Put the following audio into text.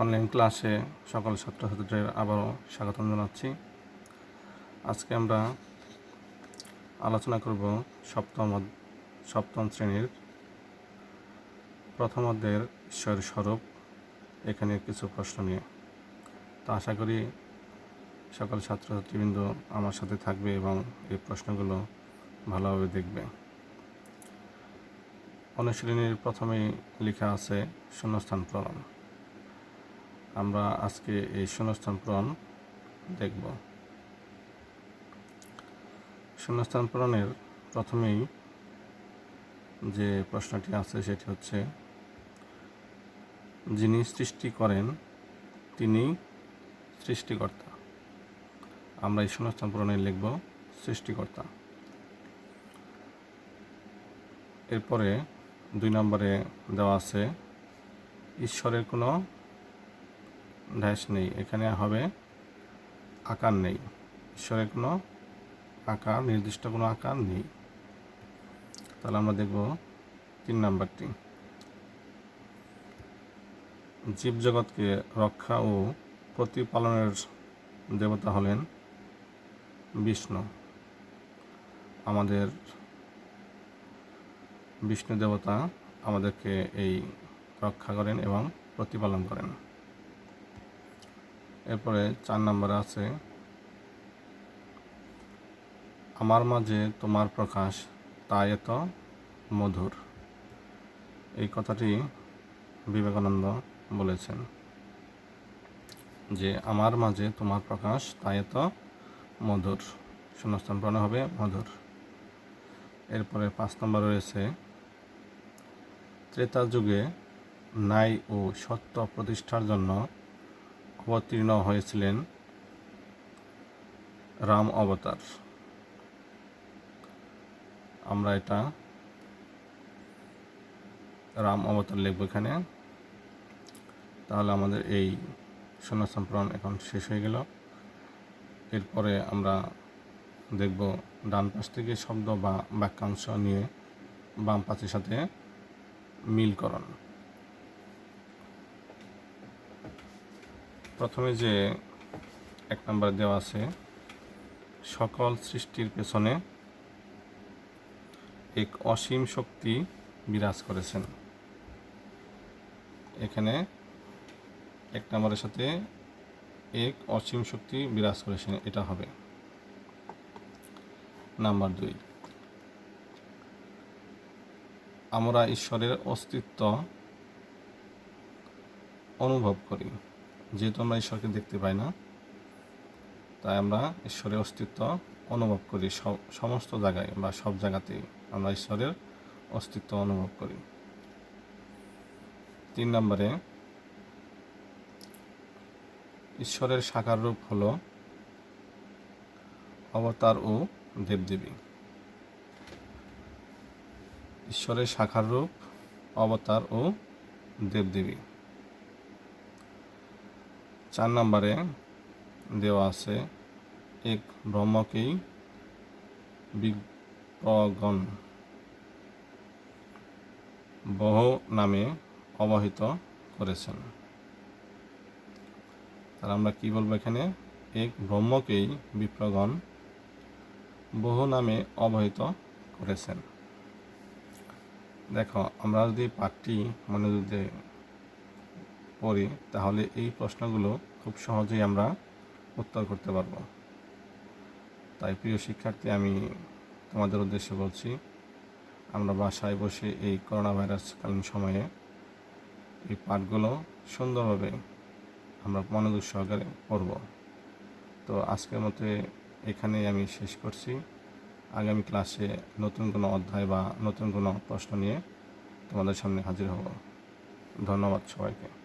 Online ক্লাসে সকল ছাত্রছাত্রীদের আবারও স্বাগতম জানাচ্ছি। আজকে আমরা আলোচনা করব সপ্তম সপ্তম শ্রেণির প্রথম অধ্যায়ের ঈশ্বরের স্বরূপ এখানে কিছু প্রশ্ন নিয়ে। তো আশা করি সকল ছাত্রছাত্রীবৃন্দ আমার সাথে থাকবে এবং এই প্রশ্নগুলো ভালোভাবে দেখবে। অনুশীলনীর প্রথমেই লেখা আছে শূন্যস্থান পূরণ আমরা আজকে এই শূন্যস্থান পূরণ দেখব। শূন্যস্থান পূরণের প্রথমেই যে প্রশ্নটি আছে সেটি হচ্ছে, যিনি সৃষ্টি করেন, তিনি সৃষ্টিকর্তা। আমরা এই শূন্যস্থান পূরণে লিখব, সৃষ্টিকর্তা। এরপরে দুই নম্বরে দেওয়া আছে, ঈশ্বরের কোনো ড্যাশ নেই। এখানে হবে আকার নেই। ঈশ্বরের কোনো আকার, নির্দিষ্ট কোনো আকার নেই। তাহলে আমরা দেখব তিন নাম্বারটি। জীবজগৎকে রক্ষা ও প্রতিপালনের দেবতা হলেন বিষ্ণু। আমাদের বিষ্ণু দেবতা আমাদেরকে এই রক্ষা করেন এবং প্রতিপালন করেন। এরপরে চার নম্বরে আছে, আমার মাঝে তোমার প্রকাশ তা এত মধুর। এই কথাটি বিবেকানন্দ বলেছেন যে, আমার মাঝে তোমার প্রকাশ তা এত মধুর। শূন্যস্থান পূরণ হবে মধুর। এরপরে পাঁচ নম্বর রয়েছে, ত্রেতা যুগে ন্যায় ও সত্য প্রতিষ্ঠার জন্য অবতীর্ণ হয়েছিলেন রাম অবতার। আমরা এটা রাম অবতার লিখব এখানে। তাহলে আমাদের এই শূন্যস্থান পূরণ এখন শেষ হয়ে গেল। এরপরে আমরা দেখব ডান পাশ থেকে শব্দ বা বাক্যাংশ নিয়ে বাম পাশের সাথে মিলকরণ। প্রথমে যে এক নম্বর দেওয়া আছে, সকল সৃষ্টির পেছনে এক অসীম শক্তি বিরাজ করেছেন। এখানে এক নম্বরের সাথে এক অসীম শক্তি বিরাজ করেছেন, এটা হবে। নাম্বার দুই, আমরা ঈশ্বরের অস্তিত্ব অনুভব করি। যেহেতু আমরা ঈশ্বরকে দেখতে পাই না, তাই আমরা ঈশ্বরের অস্তিত্ব অনুভব করি। সমস্ত জায়গায় বা সব জায়গাতেই আমরা ঈশ্বরের অস্তিত্ব অনুভব করি। তিন নম্বরে, ঈশ্বরের সাকার রূপ হল অবতার ও দেবদেবী। ঈশ্বরের শাখার রূপ অবতার ও দেবদেবী। চার নম্বরে দেওয়া আছে, এক ব্রহ্মকেই বিজ্ঞগণ বহু নামে অবহিত করেছেন। তাহলে আমরা কি বলব এখানে? এক ব্রহ্মকেই বিপ্রগণ বহু নামে অবহিত করেছেন। দেখো, আমরা যদি পাঠটি মনোযোগ দিয়ে পড়ি তাহলে এই প্রশ্নগুলো খুব সহজেই আমরা উত্তর করতে পারব। তাই প্রিয় শিক্ষার্থী, আমি তোমাদের উদ্দেশ্যে বলছি, আমরা বাসায় বসে এই করোনা ভাইরাসকালীন সময়ে এই পাঠগুলো সুন্দরভাবে আমরা মনোযোগ সহকারে পড়ব। তো আজকের মতে এখানেই আমি শেষ করছি। আগামী ক্লাসে নতুন কোনো অধ্যায় বা নতুন কোনো প্রশ্ন নিয়ে তোমাদের সামনে হাজির হব। ধন্যবাদ সবাইকে।